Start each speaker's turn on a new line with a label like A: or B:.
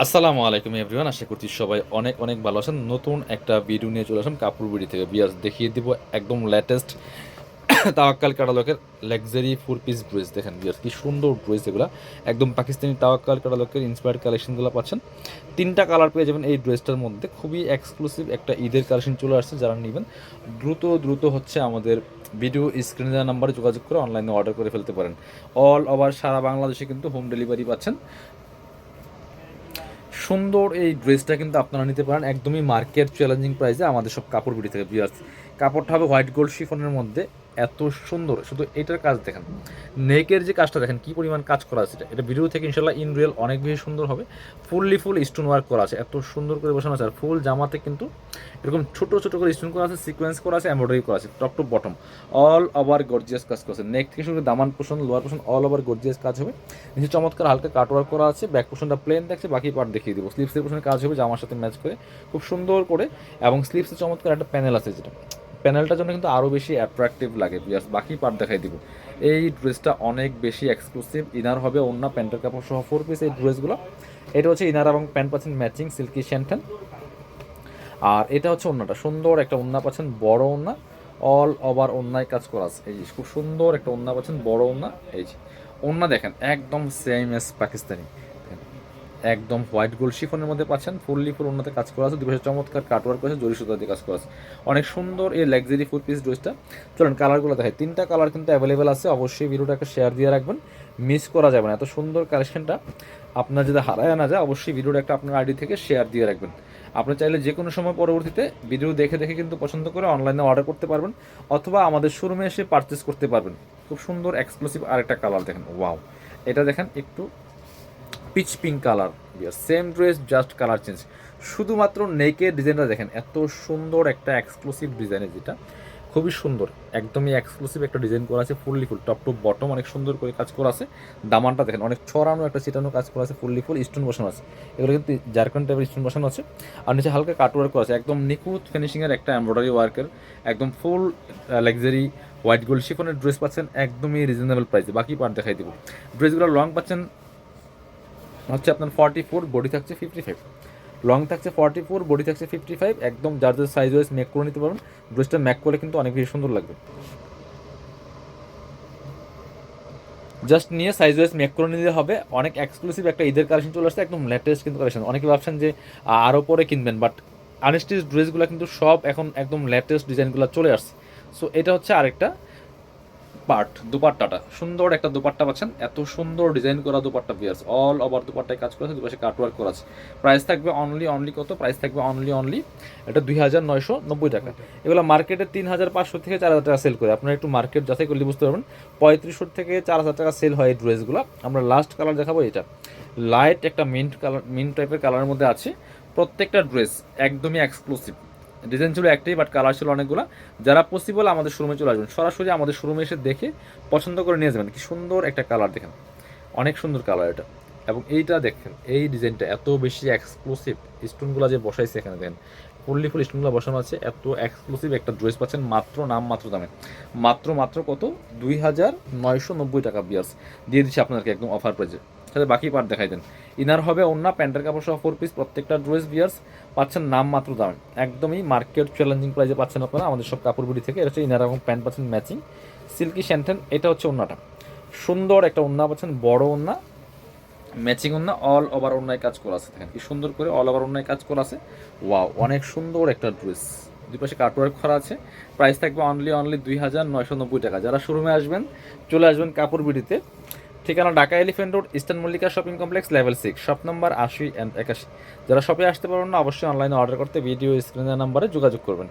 A: আসসালামু আলাইকুম এভরিওয়ান, আশা করছি সবাই অনেক অনেক ভালো আছেন। নতুন একটা ভিডিও নিয়ে চলে আসলাম কাপড় বিড়ি থেকে। বিয়ার্স দেখিয়ে দিব একদম লেটেস্ট তাওয়াক্কাল কাটালকের লাক্সারি ফোর পিস ড্রেস দেখেন বিয়ার্স কি সুন্দর ড্রেস এগুলো। একদম পাকিস্তানি তাওয়াক্কাল কাটালকের ইন্সপায়ার্ড কালেকশনগুলো পাচ্ছেন। তিনটা কালার পেয়ে যাবেন এই ড্রেসটার মধ্যে। খুবই এক্সক্লুসিভ একটা ঈদের কালেকশন চলে আসছে, যারা নেবেন, দ্রুত দ্রুত হচ্ছে আমাদের ভিডিও স্ক্রিনে দেওয়া নাম্বারে যোগাযোগ করে অনলাইনে অর্ডার করে ফেলতে পারেন। অল ওভার সারা বাংলাদেশে কিন্তু হোম ডেলিভারি পাচ্ছেন। সুন্দর এই ড্রেসটা কিন্তু আপনারা নিতে পারেন। একদমই মার্কেট চ্যালেঞ্জিং প্রাইসে আমাদের সব কাপড় বিড়ি থেকে বিয়ার্স কাপড়টা হবে হোয়াইট গোল্ড শিফনের মধ্যে। এত সুন্দর, শুধু এটার কাজ দেখেন। নেকের যে কাজটা দেখেন, কি পরিমাণ কাজ করা আছে এটা। এটা ভিডিও থেকে ইনশাল্লাহ ইন রিয়েল অনেক বেশি সুন্দর হবে। ফুললি ফুল স্টোন ওয়ার্ক করা আছে, এত সুন্দর করে বসানো আছে। আর ফুল জামাতে কিন্তু এরকম ছোট ছোট করে স্টোন করা আছে সিকোয়েন্স করা আছে এমব্রয়ডারি করা আছে top to bottom all over gorgeous কাজ করা আছে। নেক থেকে শুরু দামান পোষণ লোয়ার পোষণ অল ওভার গর্জিয়াস কাজ হবে। নিচে চমৎকার হালকা কাট ওয়ার্ক করা আছে ব্যাক পোষণটা প্লেন দেখছে, বাকি পার্ট দেখিয়ে দিব। স্লিপসের পোষণের কাজ হবে, জামার সাথে ম্যাচ করে, খুব সুন্দর করে। এবং স্লিপসে চমৎকার একটা প্যানেল আছে যেটা। প্যানেলটার জন্য কিন্তু আরও বেশি অ্যাট্রাকটিভ লাগে বিয়াস বাকি পার্ট দেখাই দিব। এই ড্রেসটা অনেক বেশি এক্সক্লুসিভ ইনার হবে অন্য প্যান্টের কাপড় সহ ফোর পিস এই ড্রেসগুলো এটা হচ্ছে ইনার এবং প্যান্ট পাচ্ছেন ম্যাচিং সিল্কি শ্যান্টেন আর এটা হচ্ছে অন্যটা সুন্দর একটা ওন্না পাচ্ছেন, বড় ওন্না অল ওভার অন্যায় কাজ করা আছে। এই খুব সুন্দর একটা ওন্না পাচ্ছেন, বড় ওন্না এই যে ওন্না দেখেন, একদম সেম এস পাকিস্তানি। একদম হোয়াইট গোল্ড শিফনের মধ্যে পাচ্ছেন, ফুললি ফুল ওন্নাতে কাজ করা আছে, দুপাশে চমৎকার কাটওয়ার্ক করেছে, জরি সুতা দিয়ে কাজ করা আছে। অনেক সুন্দর এই লাক্সারি ফুল পিস ড্রেসটা চলুন কালারগুলো দেখাই। তিনটা কালার কিন্তু অ্যাভেলেবেল আছে, অবশ্যই ভিডিওটা একটা শেয়ার দিয়ে রাখবেন মিস করা যাবে না। এত সুন্দর কালেকশনটা আপনার যদি হারায় না যায়, অবশ্যই ভিডিওটা একটা আপনার আইডি থেকে শেয়ার দিয়ে রাখবেন। আপনি চাইলে যে কোনো সময় পরবর্তীতে ভিডিও দেখে দেখে কিন্তু পছন্দ করে অনলাইনে অর্ডার করতে পারবেন, অথবা আমাদের শোরুমে এসে পারচেস করতে পারবেন। খুব সুন্দর এক্সক্লুসিভ আরেকটা কালার দেখেন ওয়াও এটা দেখেন একটু peach pink colour. Same dress just colour change শুধুমাত্র নেকের ডিজাইনটা দেখেন, এত সুন্দর একটা এক্সক্লুসিভ ডিজাইনের যেটা। খুবই সুন্দর, একদমই এক্সক্লুসিভ একটা ডিজাইন করা আছে fully full top to bottom অনেক সুন্দর করে কাজ করা আছে। দামানটা দেখেন, অনেক ছড়ানো একটা চিটানো কাজ করা আছে ফুললি ফুল স্টোন বসানো আছে। এগুলো কিন্তু জারখান টাইপের স্টোন বসানো আছে। আর নিচে হালকা কাট ওয়ার্ক করা আছে, একদম নিখুঁত ফিনিশিংয়ের একটা এমব্রয়ডারি ওয়ার্কের একদম ফুল লাক্সারি হোয়াইট গোল্ড শিফনের ড্রেস পাচ্ছেন, একদমই রিজনেবল প্রাইসে বাকি পার্ট দেখাই দিব। ড্রেসগুলো লং পাচ্ছেন হচ্ছে আপনার ফর্টি ফোর বডি থাকছে ফিফটি ফাইভ লং থাকছে ফর্টি ফোর বডি থাকছে ফিফটি ফাইভ একদম যার যার সাইজ ওয়াইজ মেক করে নিতে পারবেন। ড্রেসটা ম্যাক করলে কিন্তু অনেক বেশি সুন্দর লাগবে। জাস্ট নিয়ে সাইজ ওয়াইজ মেক করে নিতে হবে। অনেক এক্সক্লুসিভ একটা ঈদের কালেকশন চলে আসছে, একদম লেটেস্ট কিন্তু কালেকশন অনেকে ভাবছেন যে আরও পরে কিনবেন বাট আনস্টিচ ড্রেসগুলো কিন্তু সব এখন একদম লেটেস্ট ডিজাইনগুলো চলে আসছে। সো এটা হচ্ছে আরেকটা। পার্ট দুপাট্টাটা। সুন্দর একটা দুপাট্টা পাচ্ছেন। এত সুন্দর ডিজাইন করা দুপাট্টা বিয়ার্স অল ওভার দুপাট্টায় কাজ করা আছে, দুপাশে কাটওয়ার্ক করা আছে। প্রাইস থাকবে অনলি অনলি কত? প্রাইস থাকবে অনলি অনলি এটা দুই হাজার নয়শো নব্বই টাকা। এগুলো মার্কেটে তিন হাজার পাঁচশো থেকে চার হাজার টাকা সেল করে। আপনারা একটু মার্কেট যাচাই করলে বুঝতে পারবেন। পঁয়ত্রিশশো থেকে চার হাজার টাকা সেল হয় এই ড্রেসগুলো আমরা লাস্ট কালার দেখাবো এটা লাইট একটা মিন্ট কালার মিন্ট টাইপের কালারের মধ্যে আছে। প্রত্যেকটা ড্রেস একদমই এক্সক্লুসিভ ডিজাইন ছিল একটাই বাট কালার ছিল অনেকগুলো। যারা পসিবল আমাদের শোরুমে চলে আসবেন, সরাসরি আমাদের শোরুমে এসে দেখে পছন্দ করে নিয়ে যাবেন। কি সুন্দর একটা কালার দেখেন। অনেক সুন্দর কালার এটা। এবং এইটা দেখেন, এই ডিজাইনটা এত বেশি এক্সক্লুসিভ স্টোনগুলো যে বসাইছে এখানে দেখেন ফুললি ফুল স্টোনগুলো বসানো আছে, এত এক্সক্লুসিভ একটা ড্রেস পাচ্ছেন, মাত্র নাম, মাত্র দামে। মাত্র মাত্র কত? দুই হাজার নয়শো নব্বই টাকা বিয়ার্স দিয়ে দিচ্ছি আপনাদেরকে একদম অফার প্রাইজে সাথে বাকি পার্ট দেখাই দেন। ইনার হবে অন্য প্যান্টের কাপড় সহ ফোর পিস প্রত্যেকটা ড্রেস বিয়ার্স পাচ্ছেন নাম মাত্র দামে। একদমই মার্কেট চ্যালেঞ্জিং প্রাইসে পাচ্ছেন আপনারা, আমাদের সব কাপড় বুড়ি থেকে। এটা হচ্ছে ইনার এবং প্যান্ট পাচ্ছেন ম্যাচিং সিল্কি শ্যান্টেন এটা হচ্ছে ওন্নাটা সুন্দর একটা ওন্না পাচ্ছেন, বড় ওন্না ম্যাচিং ওন্না অল ওভার অন্যায় কাজ করা আছে। দেখেন কি সুন্দর করে অল ওভার অন্যায় কাজ করা আছে। ওয়াও অনেক সুন্দর একটা ড্রেস দুই পাশে কাটওয়ার্ক করা আছে। প্রাইস থাকবে অনলি অনলি দুই হাজার নয়শো নব্বই টাকা। যারা শোরুমে আসবেন, চলে আসবেন কাপড় বিডিতে ঠিকানা Dhaka elephant road, eastern Mallika shopping complex, level six, shop number আশি অ্যান্ড একাশি। যারা শপে আসতে পারবেন না, অবশ্যই অনলাইনে অর্ডার করতে ভিডিও স্ক্রিনের নাম্বারে যোগাযোগ করবেন।